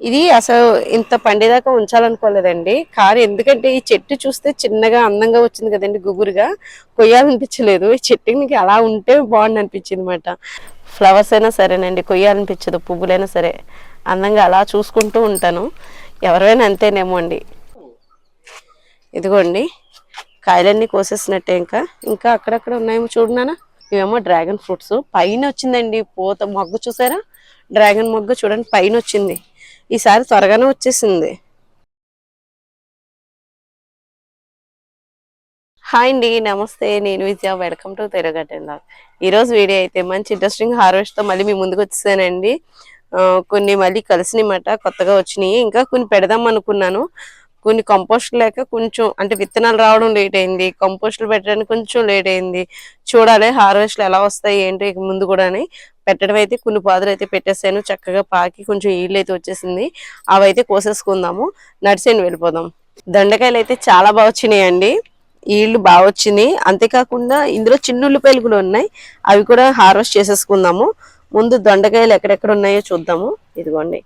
ఇది అసలు ఇంత పండేదాకా ఉంచాలనుకోలేదండి. కారు ఎందుకంటే ఈ చెట్టు చూస్తే చిన్నగా అందంగా వచ్చింది కదండి గుబురుగా. కొయ్యాలనిపించలేదు. ఈ చెట్టుకి అలా ఉంటే బాగుంది అనిపించింది అనమాట ఫ్లవర్స్ అయినా సరేనండి కొయ్యాలనిపించదు పువ్వులైనా సరే. అందంగా అలా చూసుకుంటూ ఉంటాను. ఎవరైనా అంతేనేమో అండి. ఇదిగోండి కాయలన్నీ కోసేసినట్టే ఇంకా. ఇంకా అక్కడక్కడ ఉన్నాయేమో చూడనానా ఇవేమో డ్రాగన్ ఫ్రూట్స్. పైన వచ్చిందండి పూత మొగ్గు చూసారా? డ్రాగన్ మొగ్గు చూడండి పైన వచ్చింది. ఈసారి త్వరగానే వచ్చేసింది. హాయ్ అండి నమస్తే. నేను విజయ వెల్కమ్ టు తెరగట్టెందా ఈరోజు వీడియో అయితే మంచి ఇంట్రెస్టింగ్ హార్వెస్ట్తో మళ్ళీ మీ ముందుకు వచ్చేసానండి. కొన్ని మళ్ళీ కలిసినమాట కొత్తగా వచ్చినాయి. ఇంకా కొన్ని పెడదాం అనుకున్నాను. కొన్ని కంపోస్ట్ లేక కొంచెం అంటే విత్తనాలు రావడం లేట్ అయింది. కంపోస్ట్లు పెట్టడానికి కొంచెం లేట్ అయింది. చూడాలి హార్వెస్ట్లు ఎలా వస్తాయి ఏంటి ముందు కూడా పెట్టడం అయితే కొన్ని పాదులు అయితే పెట్టేసాను. చక్కగా పాకి కొంచెం ఈళ్ళు అయితే వచ్చేసింది. అవైతే కోసేసుకుందాము. నడిచేని వెళ్ళిపోదాం. దొండకాయలు అయితే చాలా బాగా వచ్చినాయండి. ఈళ్ళు బాగా వచ్చినాయి అంతేకాకుండా ఇందులో చిన్న ఉల్లిపాయలు కూడా ఉన్నాయి. అవి కూడా హార్వెస్ట్ చేసేసుకుందాము. ముందు దొండకాయలు ఎక్కడెక్కడ ఉన్నాయో చూద్దాము. ఇదిగోండి.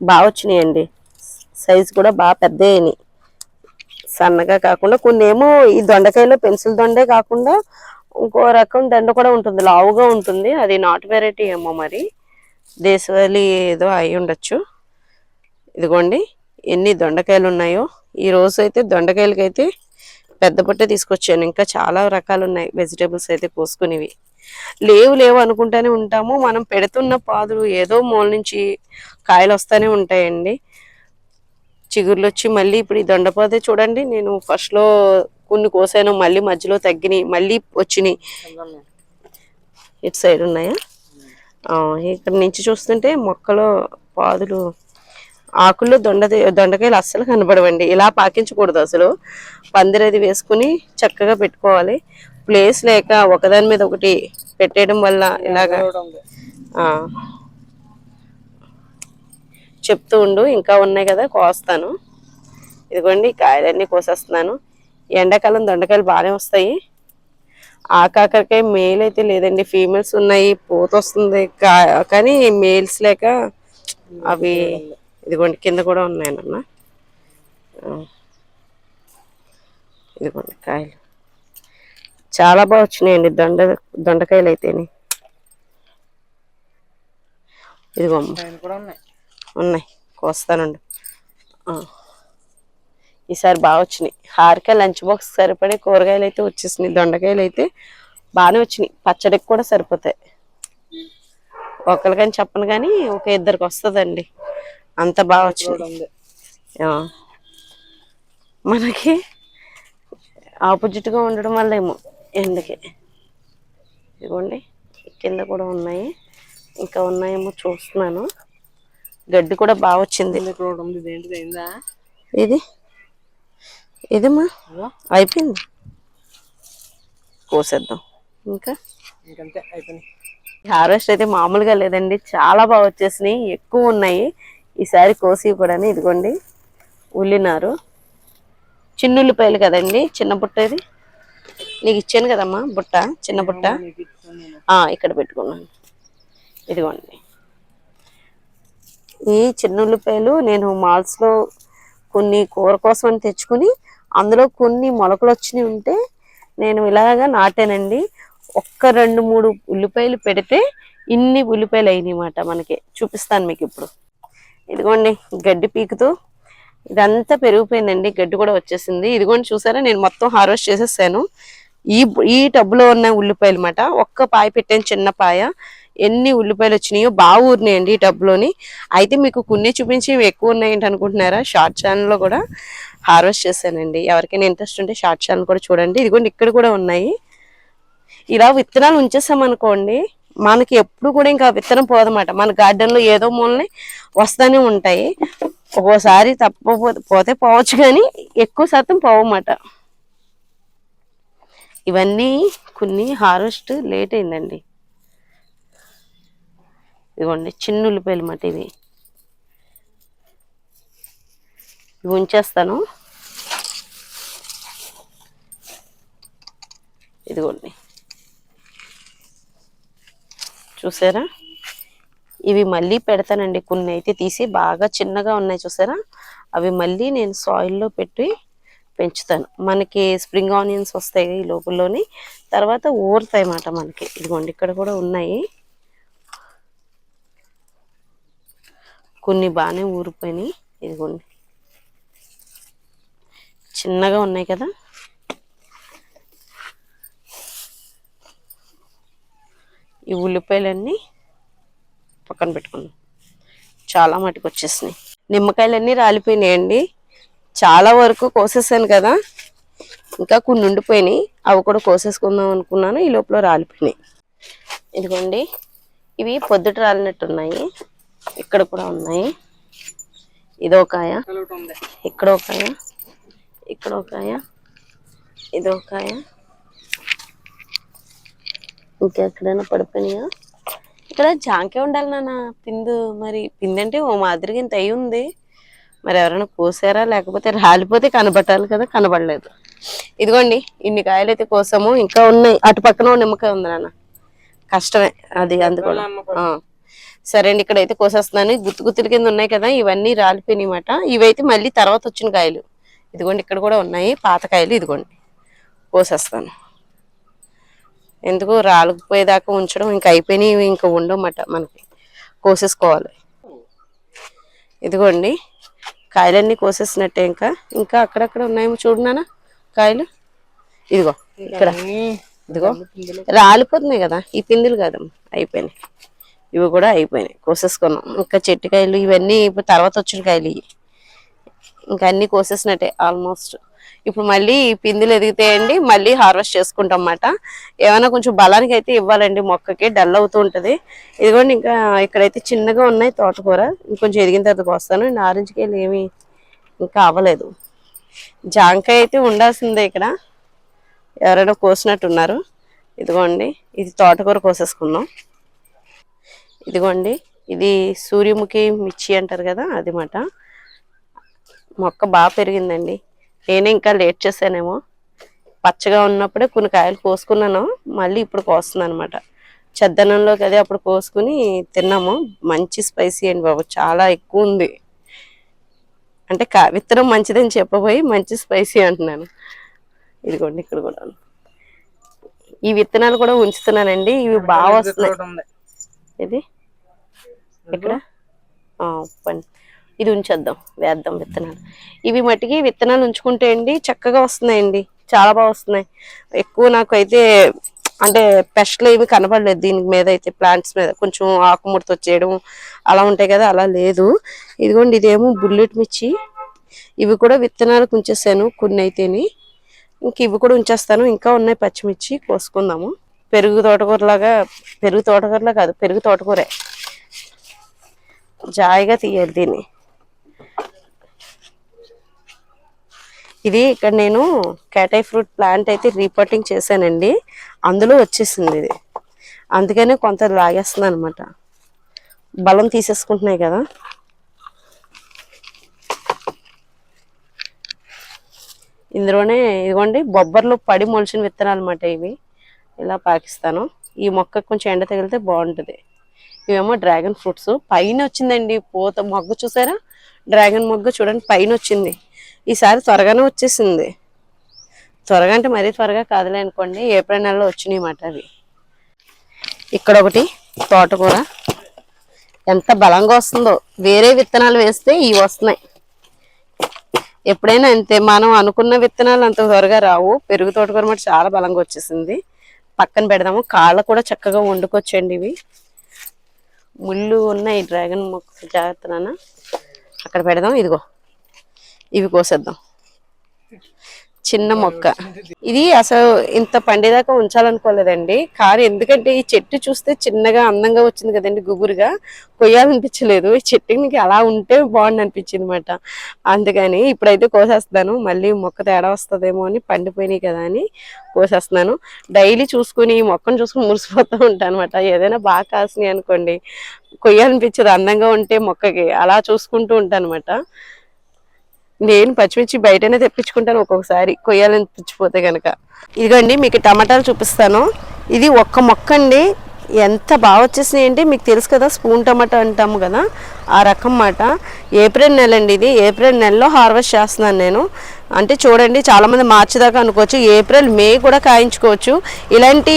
బాగా వచ్చినాయండి. సైజు కూడా బాగా పెద్ద అయినాయి. సన్నగా కాకుండా కొన్ని ఏమో ఈ దొండకాయలో పెన్సిల్ దొండే కాకుండా ఇంకో రకం దండ కూడా ఉంటుంది. లావుగా ఉంటుంది. అది నాట్ వెరైటీ ఏమో మరి. దేశవాళీ ఏదో అయి ఉండొచ్చు. ఇదిగోండి. ఎన్ని దొండకాయలు ఉన్నాయో. ఈ రోజు అయితే దొండకాయలకైతే పెద్ద పొట్ట తీసుకొచ్చాను. ఇంకా చాలా రకాలు ఉన్నాయి. వెజిటేబుల్స్ అయితే కోసుకునేవి. లేవు లేవు అనుకుంటానే ఉంటాము. మనం పెడుతున్న పాదులు ఏదో మూల నుంచి కాయలు వస్తూనే ఉంటాయండి. చిగుర్లు వచ్చి మళ్ళీ ఇప్పుడు ఈ దొండపాదే చూడండి. నేను ఫస్ట్లో కొన్ని కోసాను మళ్ళీ మధ్యలో తగ్గినాయి మళ్ళీ వచ్చినాయి. ఇటు సైడ్ ఉన్నాయా? ఇక్కడ నుంచి చూస్తుంటే మొక్కలో పాదులు ఆకుల్లో దొండ దొండకాయలు అస్సలు కనబడవండి. ఇలా పాకించకూడదు అసలు. పందిరది వేసుకుని చక్కగా పెట్టుకోవాలి. ప్లేస్ లేక ఒకదాని మీద ఒకటి పెట్టేయడం వల్ల ఇలాగా చెప్తూ ఉండు ఇంకా ఉన్నాయి కదా కోస్తాను. ఇదిగోండి కాయలన్నీ కోసేస్తున్నాను. ఎండాకాలం దొండకాయలు బాగానే వస్తాయి. ఆ కాకరకాయ మేల్ అయితే లేదండి ఫీమేల్స్ ఉన్నాయి పూత వస్తుంది. కానీ మేల్స్ లేక అవి ఇదిగోండి కింద కూడా ఉన్నాయి నాన్న ఆ. ఇదిగోండి కాయలు. చాలా బాగా వచ్చినాయండి దొండ దొండకాయలు అయితేనే. ఇదిగోమ్మ కూడా ఉన్నాయి. ఉన్నాయి. కోస్తానండి. ఆ. ఈసారి బాగా వచ్చినాయి. హారిక లంచ్ బాక్స్ సరిపడే కూరగాయలు అయితే వచ్చేసినాయి. దొండకాయలు అయితే బాగానే వచ్చినాయి. పచ్చడికి కూడా సరిపోతాయి. ఒకరికని చెప్పను కానీ ఒక ఇద్దరికి వస్తుందండి. అంత బాగా ఆ. మనకి ఆపోజిట్గా ఉండడం వల్ల ఏమో ఎండకి. ఇదిగోండి కింద కూడా ఉన్నాయి. ఇంకా ఉన్నాయేమో చూస్తున్నాను. గడ్డి కూడా బాగా వచ్చింది. ఇది ఇదిమా అయిపోయింది. కోసేద్దాం. ఇంకా? ఇంకంతే అయిపోయింది హార్వెస్ట్ అయితే మామూలుగా లేదండి. చాలా బాగా వచ్చేసినాయి. ఎక్కువ ఉన్నాయి. ఈసారి కోసి కూడా ఇదిగోండి. ఉల్లినారు. చిన్న ఉల్లిపాయలు కదండి? చిన్న బుట్ట ఇది? నీకు ఇచ్చాను కదమ్మా బుట్ట? చిన్న బుట్ట? ఇక్కడ పెట్టుకున్నాను. ఇదిగోండి. ఈ చిన్న ఉల్లిపాయలు నేను malls లో కొన్ని కూర కోసం అని తెచ్చుకుని అందులో కొన్ని మొలకలు వచ్చినవి ఉంటే నేను ఇలాగా నాటానండి. ఒక్క రెండు మూడు ఉల్లిపాయలు పెడితే ఇన్ని ఉల్లిపాయలు అయినాయి మనకి. చూపిస్తాను మీకు ఇప్పుడు. ఇదిగోండి గడ్డి పీకుతూ ఇదంతా పెరిగిపోయిందండి. గడ్డి కూడా వచ్చేసింది. ఇదిగోండి చూసారా? నేను మొత్తం హార్వెస్ట్ చేసేసాను. ఈ ఈ టబ్బులో ఉన్న ఉల్లిపాయలు మాట ఒక్క పాయ పెట్టాను చిన్న పాయ. ఎన్ని ఉల్లిపాయలు వచ్చినాయో బాగా ఊరినాయండి ఈ టబ్లోని. అయితే మీకు కొన్ని చూపించి ఎక్కువ ఉన్నాయంటే అనుకుంటున్నారా? షార్ట్ ఛానల్లో కూడా హార్వెస్ట్ చేశానండి. ఎవరికైనా ఇంట్రెస్ట్ ఉంటే షార్ట్ ఛానల్ కూడా చూడండి. ఇదిగోండి ఇక్కడ కూడా ఉన్నాయి. ఇలా విత్తనాలు ఉంచేసామనుకోండి మనకి ఎప్పుడు కూడా ఇంకా విత్తనం పోదన్నమాట. మన గార్డెన్లో ఏదో మూలని వస్తూనే ఉంటాయి. ఒక్కోసారి తప్పపోతే పోతే పోవచ్చు కానీ ఎక్కువ శాతం పోవన్నమాట. ఇవన్నీ కొన్ని హార్వెస్ట్ లేట్ అయిందండి. ఇదిగోండి చిన్న ఉల్లిపాయలు మాట ఇవి. ఇవి ఉంచేస్తాను. ఇదిగోండి. చూసారా? ఇవి మళ్ళీ పెడతానండి కొన్ని అయితే తీసి బాగా చిన్నగా ఉన్నాయి చూసారా? అవి మళ్ళీ నేను సాయిల్లో పెట్టి పెంచుతాను. మనకి స్ప్రింగ్ ఆనియన్స్ వస్తాయి ఈ లోపలలోని. తర్వాత ఊరుతాయి అన్నమాట మనకి. ఇదిగోండి ఇక్కడ కూడా ఉన్నాయి. కొన్ని బాగానే ఊరిపోయినాయి. ఇదిగోండి. చిన్నగా ఉన్నాయి కదా? ఈ ఉల్లిపాయలన్నీ పక్కన పెట్టుకున్నాం చాలా మటుకు వచ్చేసినాయి. నిమ్మకాయలన్నీ రాలిపోయినాయండి. చాలా వరకు కోసేసాను కదా? ఇంకా కొన్ని ఉండిపోయినాయి. అవి కూడా కోసేసుకుందాం అనుకున్నాను. ఈ లోపల రాలిపోయినాయి. ఇదిగోండి. ఇవి పొద్దుట రాలినట్టున్నాయి. ఇక్కడ కూడా ఉన్నాయి. ఇదో కాయ ఒకటి ఉంది ఇక్కడ ఒక కాయ ఇక్కడ ఒక కాయ ఇదో కాయ ఇంకెక్కడైనా పడిపోయినాయా? ఇక్కడ జాంకే ఉండాలి నాన్న. పిందు మరి పిండి అంటే ఓ మాదిరిగా ఇంత అయి ఉంది. మరి ఎవరైనా కోసారా? లేకపోతే రాలిపోతే కనబట్టాలి కదా కనబడలేదు. ఇదిగోండి ఇన్ని కాయలు అయితే కోసాము. ఇంకా ఉన్నాయి. అటు పక్కన నిమ్మకాయ ఉంది నాన్న. కష్టమే. అది అందుకోవడం. ఆ. సరే అండి ఇక్కడైతే కోసేస్తున్నాను. గుత్తు గుత్తుల కింద ఉన్నాయి కదా ఇవన్నీ రాలిపోయినాయి మాట ఇవైతే మళ్ళీ తర్వాత వచ్చిన కాయలు. ఇదిగోండి ఇక్కడ కూడా ఉన్నాయి. పాత కాయలు ఇదిగోండి. కోసేస్తాను. ఎందుకు? రాలిపోయేదాకా ఉంచడం ఇంకా అయిపోయినాయి ఇంకా ఉండవన్నమాట మనకి. కోసేసుకోవాలి. ఇదిగోండి కాయలన్నీ కోసేసినట్టే ఇంకా. ఇంకా అక్కడక్కడ ఉన్నాయేమో చూడు నాన్న కాయలు. ఇదిగో ఇక్కడ. ఇదిగో. రాలిపోతున్నాయి కదా ఈ పిందులు కదమ్మా అయిపోయినాయి. ఇవి కూడా అయిపోయినాయి. కోసేసుకున్నాం ఇంకా చెట్టుకాయలు ఇవన్నీ ఇప్పుడు తర్వాత వచ్చిన కాయలు ఇవి. ఇంకా అన్ని కోసేసినట్టే ఆల్మోస్ట్. ఇప్పుడు మళ్ళీ పిందులు పిందులు ఎదిగితాయండి మళ్ళీ హార్వెస్ట్ చేసుకుంటాం అన్నమాట. ఏమైనా కొంచెం బలానికి అయితే ఇవ్వాలండి మొక్కకి డల్ అవుతూ ఉంటుంది. ఇదిగోండి ఇంకా ఇక్కడైతే చిన్నగా ఉన్నాయి తోటకూర. ఇంకొంచెం ఎదిగిన తర్వాత వస్తాను నారింజ కాయలు ఏమి ఇంకా అవ్వలేదు. జాంకాయ అయితే ఉండాల్సిందే ఇక్కడ. ఎవరైనా కోసినట్టున్నారు. ఇదిగోండి ఇది తోటకూర కోసేసుకుందాం. ఇదిగోండి ఇది సూర్యముఖి మిర్చి అంటారు కదా అది మాట మొక్క బాగా పెరిగిందండి. నేనే ఇంకా లేట్ చేశానేమో. పచ్చగా ఉన్నప్పుడే కొన్ని కాయలు కోసుకున్నాను మళ్ళీ ఇప్పుడు కోస్తున్నాను అనమాట చెద్దనంలోకి అదే అప్పుడు కోసుకుని తిన్నాము. మంచి స్పైసీ అండి బాబు చాలా ఎక్కువ ఉంది. అంటే కా విత్తనం మంచిదని చెప్పబోయి మంచి స్పైసీ అంటున్నాను. ఇదిగోండి ఇక్కడ కూడా. ఈ విత్తనాలు కూడా ఉంచుతున్నానండి. ఇవి బాగా వస్తున్నాయి. ఇది? ఇక్కడ ఇది ఉంచేద్దాం వేద్దాం విత్తనాలు. ఇవి మట్టికి విత్తనాలు ఉంచుకుంటే అండి చక్కగా వస్తున్నాయండి. చాలా బాగా వస్తున్నాయి. ఎక్కువ నాకు అయితే అంటే పెస్ట్లు ఏమి కనపడలేదు దీని మీద అయితే ప్లాంట్స్ మీద. కొంచెం ఆకుముడత వచ్చేయడం అలా ఉంటాయి కదా అలా లేదు. ఇదిగోండి ఇదేమో బుల్లెట్ మిర్చి. ఇవి కూడా విత్తనాలకు ఉంచేసాను కొన్ని అయితేని. ఇంక ఇవి కూడా ఉంచేస్తాను. ఇంకా ఉన్నాయి పచ్చిమిర్చి కోసుకుందాము. పెరుగు తోటకూరలాగా పెరుగు తోటకూరలా కాదు పెరుగు తోటకూరే. జాయిగా తీయాలి దీన్ని. ఇది ఇక్కడ నేను క్యాటై ఫ్రూట్ ప్లాంట్ అయితే రీపోర్టింగ్ చేశానండి. అందులో వచ్చేసింది ఇది. అందుకనే కొంత లాగేస్తుంది అనమాట బలం తీసేసుకుంటున్నాయి కదా. ఇందులోనే ఇదిగోండి బొబ్బర్లు పడి మొలిచిన విత్తనాలు అనమాట ఇవి. ఇలా పాకిస్తాను. ఈ మొక్క కొంచెం ఎండ తగిలితే బాగుంటుంది. ఇవేమో డ్రాగన్ ఫ్రూట్స్. పైన వచ్చిందండి పూత మొగ్గ చూసారా? డ్రాగన్ మొగ్గ చూడండి పైన వచ్చింది. ఈసారి త్వరగానే వచ్చేసింది. త్వరగా అంటే మరీ త్వరగా కాదులే అనుకోండి ఏప్రిల్ నెలలో వచ్చినాయి మాట అవి. ఇక్కడ ఒకటి తోటకూర. ఎంత బలంగా వస్తుందో. వేరే విత్తనాలు వేస్తే ఇవి వస్తున్నాయి. ఎప్పుడైనా అంతే మనం అనుకున్న విత్తనాలు అంత త్వరగా రావు. పెరుగు తోటకూర మాట చాలా బలంగా వచ్చేసింది. పక్కన పెడదాము. కాళ్ళ కూడా చక్కగా వండుకొచ్చండి ఇవి. ముళ్ళు ఉన్నాయి డ్రాగన్ మొక్క జాగ్రత్త నాన్న. అక్కడ పెడదాం ఇదిగో. ఇవి కోసేద్దాం. చిన్న మొక్క. ఇది అసలు ఇంత పండేదాకా ఉంచాలనుకోలేదండి. కానీ ఎందుకంటే ఈ చెట్టు చూస్తే చిన్నగా అందంగా వచ్చింది కదండి గుబురుగా. కొయ్యాలనిపించలేదు. ఈ చెట్టుకి అలా ఉంటే బాగుంది అనిపించింది అనమాట అందుకని ఇప్పుడైతే కోసేస్తాను మళ్ళీ మొక్క తేడా వస్తుందేమో అని పండిపోయినాయి కదా అని కోసేస్తున్నాను. డైలీ చూసుకుని ఈ మొక్కను చూసుకుని మురిసిపోతూ ఉంటాను అనమాట ఏదైనా బాగా కాసినాయి అనుకోండి. కొయ్యాలనిపించదు. అందంగా ఉంటే మొక్కకి. అలా చూసుకుంటూ ఉంటాను అనమాట నేను పచ్చిమిర్చి బయటనే తెప్పించుకుంటాను ఒక్కొక్కసారి. కొయ్యాలని తెచ్చిపోతే కనుక ఇదిగోండి మీకు టమాటాలు చూపిస్తాను. ఇది ఒక్క మొక్క అండి. ఎంత బాగా వచ్చేసినాయి అంటే మీకు తెలుసు కదా స్పూన్ టమాటా అంటాము కదా ఆ రకం మాట. ఏప్రిల్ నెల అండి ఇది. ఏప్రిల్ నెలలో హార్వెస్ట్ చేస్తున్నాను నేను. అంటే చూడండి చాలామంది మార్చి దాకా అనుకోవచ్చు ఏప్రిల్ మే కూడా కాయించుకోవచ్చు. ఇలాంటి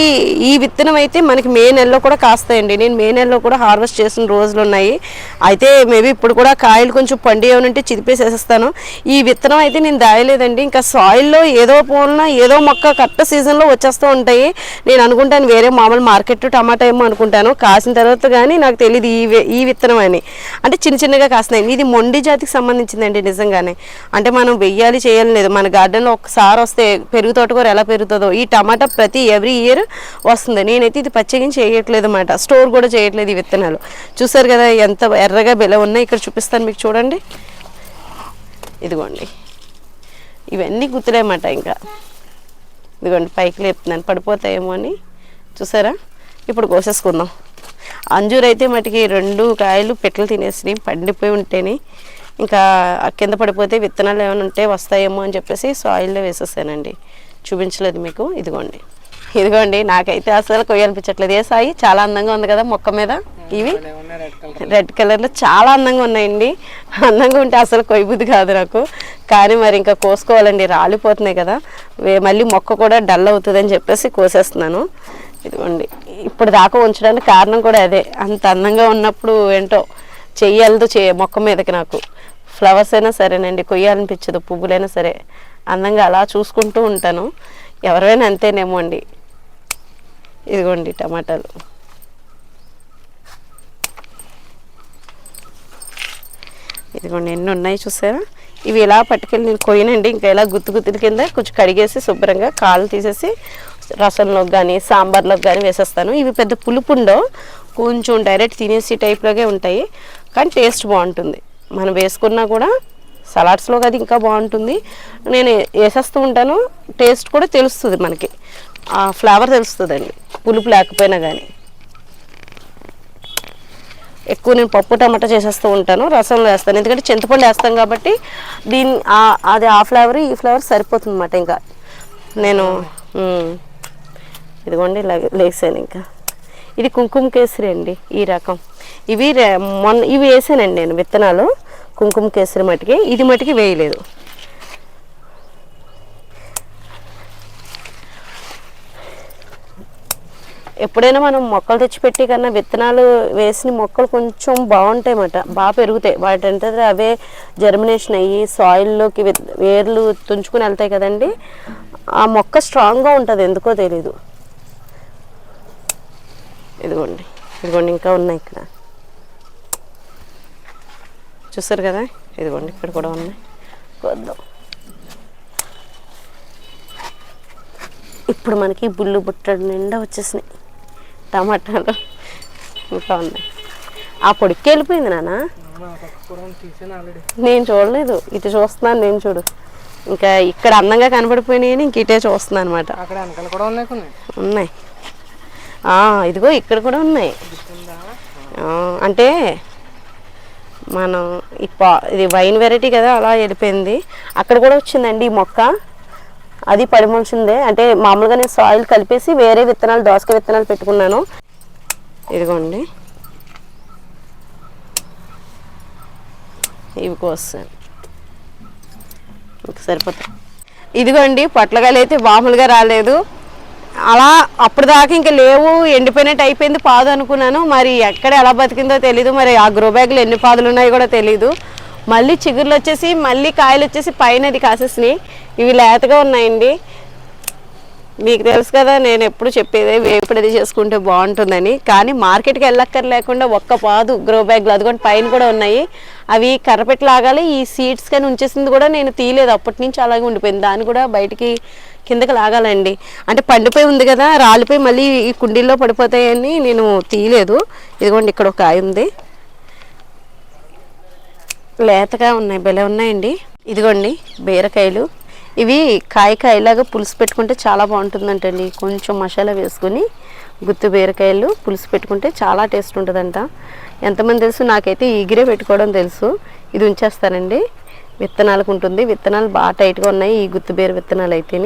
ఈ విత్తనం అయితే మనకి మే నెలలో కూడా కాస్తాయండి. నేను మే నెలలో కూడా హార్వెస్ట్ చేసిన రోజులు ఉన్నాయి. అయితే మేబీ ఇప్పుడు కూడా కాయలు కొంచెం పండి ఏమనంటే చిదిపేసేస్తాను ఈ విత్తనం అయితే నేను దాయలేదండి. ఇంకా సాయిల్లో ఏదో పోలన ఏదో మొక్క కరెక్ట్ సీజన్లో వచ్చేస్తూ ఉంటాయి. నేను అనుకుంటాను వేరే మామూలు మార్కెట్ టమాటా ఏమో అనుకుంటాను. కాసిన తర్వాత కానీ నాకు తెలియదు ఈ ఈ విత్తనం అని. అంటే చిన్న చిన్నగా కాస్తున్నాయి. ఇది మొండి జాతికి సంబంధించిందండి నిజంగానే. అంటే మనం వెయ్యాలి చేయాలి లేదు. మన గార్డెన్లో ఒకసారి వస్తే పెరుగు తోటకూర ఎలా పెరుగుతుందో ఈ టమాటా ప్రతి ఎవ్రీ ఇయర్ వస్తుంది. నేనైతే ఇది పచ్చగించి చేయట్లేదు అనమాట స్టోర్ కూడా చేయట్లేదు ఈ విత్తనాలు. చూసారు కదా ఎంత ఎర్రగా బెల ఉన్నాయి. ఇక్కడ చూపిస్తాను మీకు చూడండి. ఇదిగోండి. ఇవన్నీ గుర్తులేమాట ఇంకా. ఇదిగోండి పైకి లేపుతున్నాను. పడిపోతాయేమో అని. చూసారా? ఇప్పుడు కోసేసుకుందాం. అంజూరు అయితే మటుకి రెండు కాయలు పెట్టలు తినేసినాయి. పండిపోయి ఉంటేనే ఇంకా కింద పడిపోతే విత్తనాలు ఏమైనా ఉంటే వస్తాయేమో అని చెప్పేసి సాయిల్లో వేసేసానండి. చూపించలేదు మీకు. ఇదిగోండి. ఇదిగోండి నాకైతే అసలు కొయ్యనిపించట్లేదు. ఏ సాయి? చాలా అందంగా ఉంది కదా మొక్క మీద? ఇవి? రెడ్ కలర్లో చాలా అందంగా ఉన్నాయండి. అందంగా ఉంటే అసలు కొయ్యబుద్ధి కాదు నాకు. కానీ మరి ఇంకా కోసుకోవాలండి. రాలిపోతున్నాయి కదా. మళ్ళీ మొక్క కూడా డల్ అవుతుందని చెప్పేసి కోసేస్తున్నాను. ఇదిగోండి. ఇప్పుడు దాకా ఉంచడానికి కారణం కూడా అదే. అంత అందంగా ఉన్నప్పుడు ఏంటో చెయ్యలదు చే మొక్క మీదకి నాకు. ఫ్లవర్స్ అయినా సరేనండి కొయ్యాలనిపించదు పువ్వులైనా సరే. అందంగా అలా చూసుకుంటూ ఉంటాను. ఎవరైనా అంతేనేమో అండి. ఇదిగోండి టమాటాలు. ఇదిగోండి ఎన్ని ఉన్నాయి చూసారా? ఇవి ఇలా పట్టుకెళ్ళి నేను కొయ్యనండి ఇంకా ఇలా గుత్తు గుత్తుల కింద కొంచెం కడిగేసి శుభ్రంగా కాళ్ళు తీసేసి రసంలోకి కానీ సాంబార్లోకి కానీ వేసేస్తాను. ఇవి పెద్ద పులుపు ఉండవు కొంచెం డైరెక్ట్ తినేసి టైప్లోగే ఉంటాయి. కానీ టేస్ట్ బాగుంటుంది. మనం వేసుకున్నా కూడా సలాడ్స్లో అది ఇంకా బాగుంటుంది. నేను వేసేస్తూ ఉంటాను. టేస్ట్ కూడా తెలుస్తుంది మనకి. ఆ ఫ్లేవర్ తెలుస్తుందండి. పులుపు లేకపోయినా కానీ ఎక్కువ నేను పప్పు టమాటా చేసేస్తూ ఉంటాను. రసంలో వేస్తాను. ఎందుకంటే చింతపండు వేస్తాం కాబట్టి దీని అది ఆ ఫ్లేవర్ ఈ ఫ్లేవర్ సరిపోతుంది అన్నమాట ఇంకా. నేను ఇదిగోండి లే- లేసాను ఇంకా. ఇది కుంకుమ కేసరి అండి ఈ రకం. ఇవి మొన్న ఇవి వేసానండి నేను విత్తనాలు. కుంకుమ కేసరి మట్టికి ఇది మటుకి వేయలేదు. ఎప్పుడైనా మనం మొక్కలు తెచ్చిపెట్టి కన్నా విత్తనాలు వేసిన మొక్కలు కొంచెం బాగుంటాయి అన్నమాట బాగా పెరుగుతాయి. వాటి అంటే అవే జర్మినేషన్ అయ్యి సాయిల్లోకి వేర్లు తుంచుకుని వెళ్తాయి కదండి. ఆ మొక్క స్ట్రాంగ్గా ఉంటుంది. ఎందుకో తెలీదు. ఇదిగోండి. ఇదిగోండి ఇంకా ఉన్నాయి ఇక్కడ. చూసారు కదా? ఇదిగోండి ఇక్కడ కూడా ఉన్నాయి. కొద్దాం ఇప్పుడు మనకి బుల్లు బుట్టడు నిండా వచ్చేసినాయి. టమాటాలు ఇంకా ఉన్నాయి. ఆ పొడికి వెళ్ళిపోయింది నాన్న? నేను చూడలేదు. ఇటు చూస్తున్నాను నేను చూడు. ఇంకా ఇక్కడ అందంగా కనబడిపోయినాయి ఇంక ఇటే చూస్తున్నాను అనమాట ఉన్నాయి ఇదిగో ఇక్కడ కూడా ఉన్నాయి. అంటే మనం ఈ పా ఇది వైన్ వెరైటీ కదా అలా వెళ్ళిపోయింది. అక్కడ కూడా వచ్చిందండి ఈ మొక్క. అది పడిమొలిచిందే అంటే మామూలుగా నేను సాయిల్ కలిపేసి వేరే విత్తనాలు దోసకాయ విత్తనాలు పెట్టుకున్నాను. ఇదిగోండి. ఇవి కోస్తాను. ఇంక సరిపోతాయి. ఇదిగోండి పొట్లకాయలు అయితే మామూలుగా రాలేదు. అలా అప్పుడు దాకా ఇంకా లేవు ఎండిపోయినట్టు అయిపోయింది పాదు అనుకున్నాను. మరి ఎక్కడ ఎలా బతికిందో తెలీదు. మరి ఆ గ్రో బ్యాగ్లో ఎన్ని పాదులు ఉన్నాయో కూడా తెలీదు. మళ్ళీ చిగుర్లు వచ్చేసి మళ్ళీ కాయలు వచ్చేసి పైన అది కాసేసినాయి. ఇవి లేతగా ఉన్నాయండి. మీకు తెలుసు కదా నేను ఎప్పుడు చెప్పేది వేపుడది చేసుకుంటే బాగుంటుందని. కానీ మార్కెట్కి వెళ్ళక్కర్ లేకుండా ఒక్క పాదు గ్రో బ్యాగ్లు అదిగోండి పైన కూడా ఉన్నాయి. అవి కర్రపెట్టి లాగాలి ఈ సీడ్స్ కానీ ఉంచేసింది కూడా నేను తీయలేదు. అప్పటి నుంచి అలాగే ఉండిపోయింది. దాన్ని కూడా బయటికి కిందకి లాగాలండి. అంటే పండిపోయి ఉంది కదా రాలిపోయి మళ్ళీ ఈ కుండీల్లో పడిపోతాయని నేను తీయలేదు. ఇదిగోండి ఇక్కడ ఒక కాయ ఉంది. లేతగా ఉన్నాయి భలే ఉన్నాయండి. ఇదిగోండి బీరకాయలు. ఇవి కాయ కాయలాగా పులుసు పెట్టుకుంటే చాలా బాగుంటుందంటండి. కొంచెం మసాలా వేసుకొని గుత్తి బీరకాయలు పులుసు పెట్టుకుంటే చాలా టేస్ట్ ఉంటుందంట. ఎంతమంది తెలుసు? నాకైతే ఈగిరే పెట్టుకోవడం తెలుసు. ఇది ఉంచేస్తానండి. విత్తనాలకు ఉంటుంది. విత్తనాలు బాగా టైట్గా ఉన్నాయి. ఈ గుత్తిబీర విత్తనాలు అయితే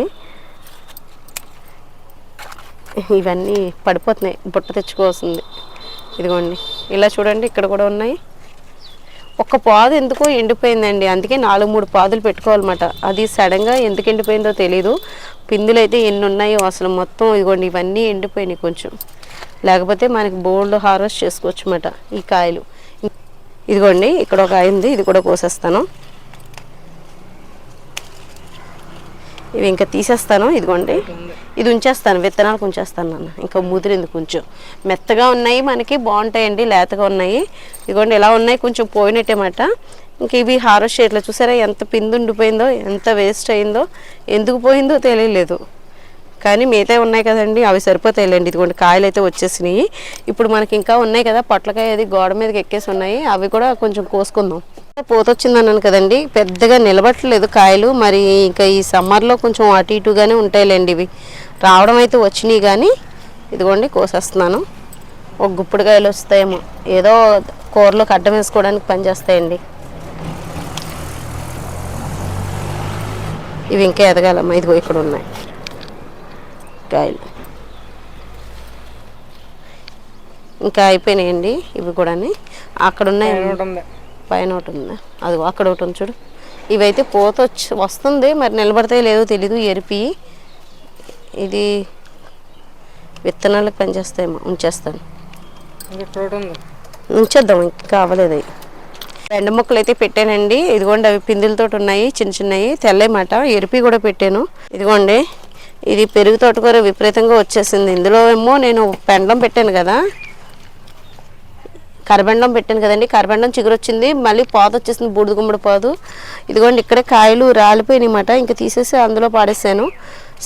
ఇవన్నీ పడిపోతున్నాయి. బుట్ట తెచ్చుకోవాల్సింది. ఇదిగోండి. ఇలా చూడండి. ఇక్కడ కూడా ఉన్నాయి. ఒక్క పాదు ఎందుకో ఎండిపోయిందండి. అందుకే నాలుగు మూడు పాదులు పెట్టుకోవాలన్నమాట. అది సడన్గా ఎందుకు ఎండిపోయిందో తెలీదు. పిందులు అయితే ఎన్ని ఉన్నాయో అసలు మొత్తం ఇదిగోండి ఇవన్నీ ఎండిపోయినాయి కొంచెం. లేకపోతే మనకి బోల్డ్ హార్వెస్ట్ చేసుకోవచ్చు అన్నమాట ఈ కాయలు. ఇదిగోండి ఇక్కడ ఒక కాయ ఉంది ఇది కూడా కోసేస్తాను. ఇవి ఇంకా తీసేస్తాను ఇదిగోండి. ఇది ఉంచేస్తాను విత్తనాలకు ఉంచేస్తాను నాన్న. ఇంకా ముదిరింది కొంచెం. మెత్తగా ఉన్నాయి మనకి బాగుంటాయండి లేతగా ఉన్నాయి. ఇదిగోండి ఎలా ఉన్నాయి కొంచెం పోయినట్టేమాట. ఇంక ఇవి హార్వెస్ట్ చేయట్లేదు చూసారా ఎంత పిందు ఉండిపోయిందో ఎంత వేస్ట్ అయిందో ఎందుకు పోయిందో తెలియలేదు. కానీ మిగతా ఉన్నాయి కదండి అవి సరిపోతాయిలేండి. ఇదిగోండి కాయలు అయితే వచ్చేసినాయి. ఇప్పుడు మనకి ఇంకా ఉన్నాయి కదా పొట్లకాయ అది గోడ మీదకి ఎక్కేసి ఉన్నాయి. అవి కూడా కొంచెం కోసుకుందాం. పూత వచ్చింది అన్నాను కదండి పెద్దగా నిలబట్టలేదు కాయలు. మరి ఇంకా ఈ సమ్మర్లో కొంచెం అటు ఇటుగానే ఉంటాయిలేండి ఇవి. రావడం అయితే వచ్చినాయి కానీ ఇదిగోండి కోసేస్తున్నాను. ఒక గుప్పుడు కాయలు వస్తాయేమో. ఏదో కూరలో కడ్డం వేసుకోవడానికి పనిచేస్తాయండి ఇవి ఇంకా ఎదగాలమ్మా. ఇదిగో ఇక్కడ ఉన్నాయి కాయలు. ఇంకా అయిపోయినాయండి ఇవి కూడా అక్కడ ఉన్నాయి. పైన ఒకటి ఉంది. పైన ఒకటి ఉంది. అది అక్కడ ఒకటి ఉంది చూడు. ఇవైతే పోత వచ్చి వస్తుంది. మరి నిలబడతాయో లేదో తెలీదు. ఎరిపి. ఇది విత్తనాలకు పనిచేస్తాయేమో ఉంచేస్తాను. ఉంచేద్దాం ఇంకా కావలేదు రెండు మొక్కలు అయితే పెట్టానండి. ఇదిగోండి అవి పిందులతో ఉన్నాయి చిన్న చిన్నవి తెల్లమాట ఎరిపి కూడా పెట్టాను. ఇదిగోండి ఇది పెరుగు తోటకూర విపరీతంగా వచ్చేసింది. ఇందులో ఏమో నేను పెండం పెట్టాను కదా. కరబెండం పెట్టాను కదండి. కరబెండం చిగురు వచ్చింది మళ్ళీ పాదు వచ్చేసింది బూడిద గుమ్మడి పాదు. ఇదిగోండి ఇక్కడే కాయలు రాలిపోయినాయన్నమాట ఇంకా తీసేసి అందులో పాడేసాను.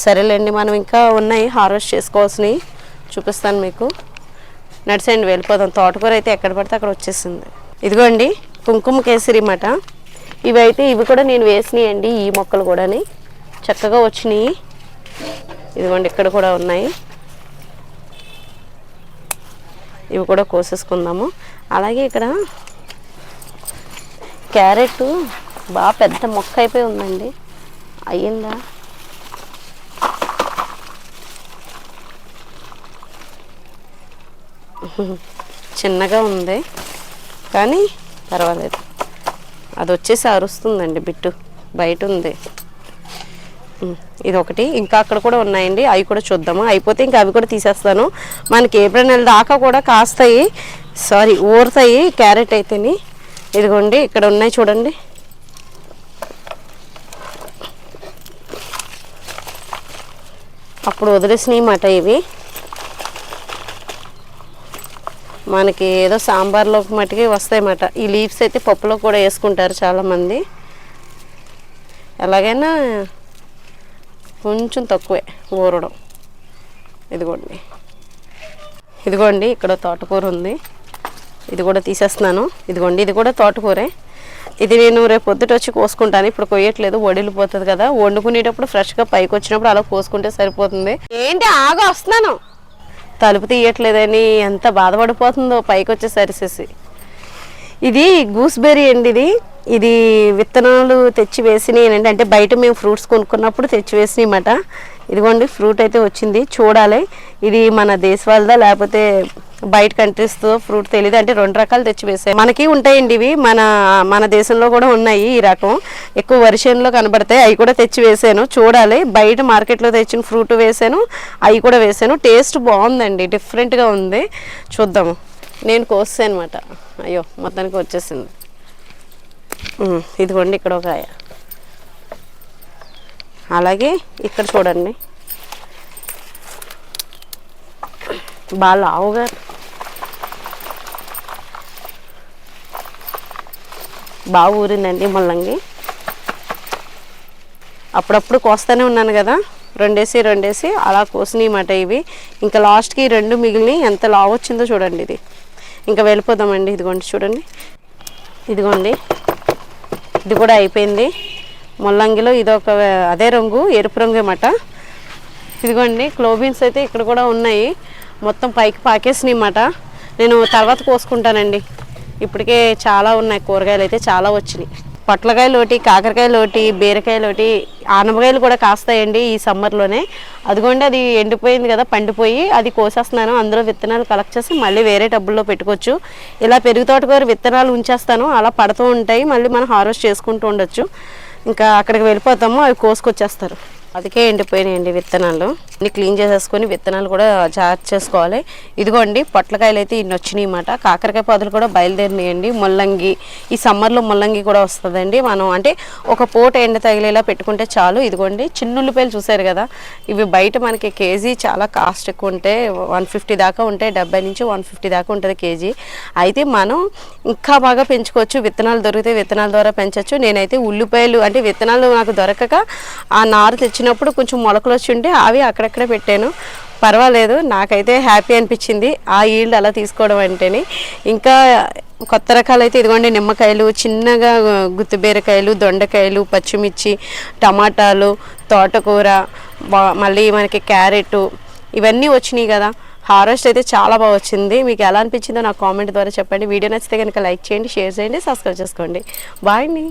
సరేలేండి మనం ఇంకా ఉన్నాయి హార్వెస్ట్ చేసుకోవాల్సినవి చూపిస్తాను మీకు. నడిచండి వెళ్ళిపోదాం. తోటకూర అయితే ఎక్కడ పడితే అక్కడ వచ్చేసింది. ఇదిగోండి కుంకుమ కేసరి మాట. ఇవి అయితే ఇవి కూడా నేను వేసినాయండి ఈ మొక్కలు కూడాని. చక్కగా వచ్చినాయి. ఇదిగోండి ఇక్కడ కూడా ఉన్నాయి. ఇవి కూడా కోసేసుకుందాము. అలాగే ఇక్కడ క్యారెట్ బాగా పెద్ద మొక్క అయిపోయి ఉందండి. అయ్యిందా? చిన్నగా ఉంది. కానీ పర్వాలేదు. అది వచ్చేసి అరుస్తుందండి బిట్టు. బయట ఉంది. ఇది ఒకటి. ఇంకా అక్కడ కూడా ఉన్నాయండి. అవి కూడా చూద్దాము. అయిపోతే ఇంకా అవి కూడా తీసేస్తాను. మనకి ఏప్రిల్ నెల దాకా కూడా కాస్తాయి. సారీ ఊరుతాయి. క్యారెట్ అయితేని. ఇదిగోండి ఇక్కడ ఉన్నాయి చూడండి. అప్పుడు వదిలేసినాయి మాట ఇవి. మనకి ఏదో సాంబార్లోకి మట్టుకి వస్తాయన్నమాట. ఈ లీవ్స్ అయితే పప్పులో కూడా వేసుకుంటారు చాలామంది. ఎలాగైనా కొంచెం తక్కువే ఊరడం. ఇదిగోండి. ఇదిగోండి ఇక్కడ తోటకూర ఉంది. ఇది కూడా తీసేస్తున్నాను. ఇదిగోండి ఇది కూడా తోటకూరే. ఇది నేను రేపు పొద్దుట వచ్చి కోసుకుంటాను. ఇప్పుడు కొయ్యట్లేదు వడిలిపోతుంది కదా. వండుకునేటప్పుడు ఫ్రెష్గా పైకి వచ్చినప్పుడు అలా కోసుకుంటే సరిపోతుంది. ఏంటి ఆగా వస్తున్నాను. తలుపు తీయట్లేదని ఎంత బాధపడిపోతుందో పైకి వచ్చేసరిసేసి ఇది గూస్బెర్రీ అండి ఇది. ఇది విత్తనాలు తెచ్చి వేసినాయి అంటే బయట మేము ఫ్రూట్స్ కొనుక్కున్నప్పుడు తెచ్చి వేసినాయన్నమాట ఇదిగోండి ఫ్రూట్ అయితే వచ్చింది. చూడాలి. ఇది మన దేశ వాళ్ళదా లేకపోతే బయట కంట్రీస్తో ఫ్రూట్ తెలియదు అంటే రెండు రకాలు తెచ్చి వేసాయి మనకి ఉంటాయండి ఇవి. మన మన దేశంలో కూడా ఉన్నాయి ఈ రకం. ఎక్కువ వర్షంలో కనబడతాయి. అవి కూడా తెచ్చి వేసాను చూడాలి. బయట మార్కెట్లో తెచ్చిన ఫ్రూట్ వేసాను. అవి కూడా వేసాను. టేస్ట్ బాగుందండి. డిఫరెంట్గా ఉంది. చూద్దాము నేను కోసాను అనమాట అయ్యో మొత్తానికి వచ్చేసింది. ఇదిగోండి ఇక్కడ ఒక అలాగే ఇక్కడ చూడండి. బాగా లావుగా. బాగా ఊరిందండి ముల్లంగి. అప్పుడప్పుడు కోస్తూనే ఉన్నాను కదా. రెండేసి రెండేసి అలా మాట ఇవి. ఇంకా లాస్ట్కి రెండు మిగిలిన ఎంత లావు వచ్చిందో చూడండి ఇది. ఇంకా వెళ్ళిపోదామండి ఇదిగోండి చూడండి. ఇదిగోండి. ఇది కూడా అయిపోయింది. ముల్లంగిలో ఇది ఒక అదే రంగు ఎరుపు రంగు అన్నమాట ఇదిగోండి క్లోబీన్స్ అయితే ఇక్కడ కూడా ఉన్నాయి. మొత్తం పైకి పాకేసినాయి అన్నమాట నేను తర్వాత కోసుకుంటానండి. ఇప్పటికే చాలా ఉన్నాయి కూరగాయలు అయితే చాలా వచ్చినాయి. పొట్లకాయలు ఒకటి కాకరకాయలు ఒకటి బీరకాయలు ఒకటి ఆనపకాయలు కూడా కాస్తాయండి ఈ సమ్మర్లోనే. అదిగోండి అది ఎండిపోయింది కదా పండిపోయి అది కోసేస్తున్నాను. అందులో విత్తనాలు కలెక్ట్ చేసి మళ్ళీ వేరే టబ్బుల్లో పెట్టుకోవచ్చు. ఇలా పెరుగు తోటకూర విత్తనాలు ఉంచేస్తాను. అలా పడుతూ ఉంటాయి. మళ్ళీ మనం హార్వెస్ట్ చేసుకుంటూ ఉండొచ్చు. ఇంకా అక్కడికి వెళ్ళిపోతాము అవి కోసుకొచ్చేస్తారు. అందుకే ఎండిపోయినాయండి విత్తనాలు. ఇన్ని క్లీన్ చేసేసుకొని విత్తనాలు కూడా జాగ్రత్త చేసుకోవాలి. ఇదిగోండి పొట్లకాయలు అయితే ఇన్ని వచ్చినాయి అన్నమాట. కాకరకాయ పొదలు కూడా బయలుదేరినాయండి. ముల్లంగి ఈ సమ్మర్లో ముల్లంగి కూడా వస్తుందండి. మనం అంటే ఒక పూట ఎండ తగిలేలా పెట్టుకుంటే చాలు. ఇదిగోండి చిన్న ఉల్లిపాయలు చూసారు కదా ఇవి బయట మనకి కేజీ చాలా కాస్ట్ ఎక్కువ ఉంటాయి వన్ ఫిఫ్టీ దాకా ఉంటాయి డెబ్బై నుంచి వన్ ఫిఫ్టీ దాకా ఉంటుంది కేజీ. అయితే మనం ఇంకా బాగా పెంచుకోవచ్చు. విత్తనాలు దొరికితే విత్తనాల ద్వారా పెంచవచ్చు నేనైతే ఉల్లిపాయలు అంటే విత్తనాలు నాకు దొరకక ఆ నారు వచ్చినప్పుడు కొంచెం మొలకలు వచ్చి ఉంటే అవి అక్కడక్కడ పెట్టాను. పర్వాలేదు నాకైతే హ్యాపీ అనిపించింది ఆ ఈల్డ్ అలా తీసుకోవడం అంటేనే. ఇంకా కొత్త రకాలు అయితే ఇదిగోండి నిమ్మకాయలు చిన్నగా గుత్తి బీరకాయలు దొండకాయలు పచ్చిమిర్చి టమాటాలు తోటకూర మళ్ళీ మనకి క్యారెట్ ఇవన్నీ వచ్చినాయి కదా. హార్వెస్ట్ అయితే చాలా బాగా వచ్చింది. మీకు ఎలా అనిపించిందో నా కామెంట్ ద్వారా చెప్పండి. వీడియో నచ్చితే కనుక లైక్ చేయండి షేర్ చేయండి సబ్స్క్రైబ్ చేసుకోండి. బాయ్ అండి.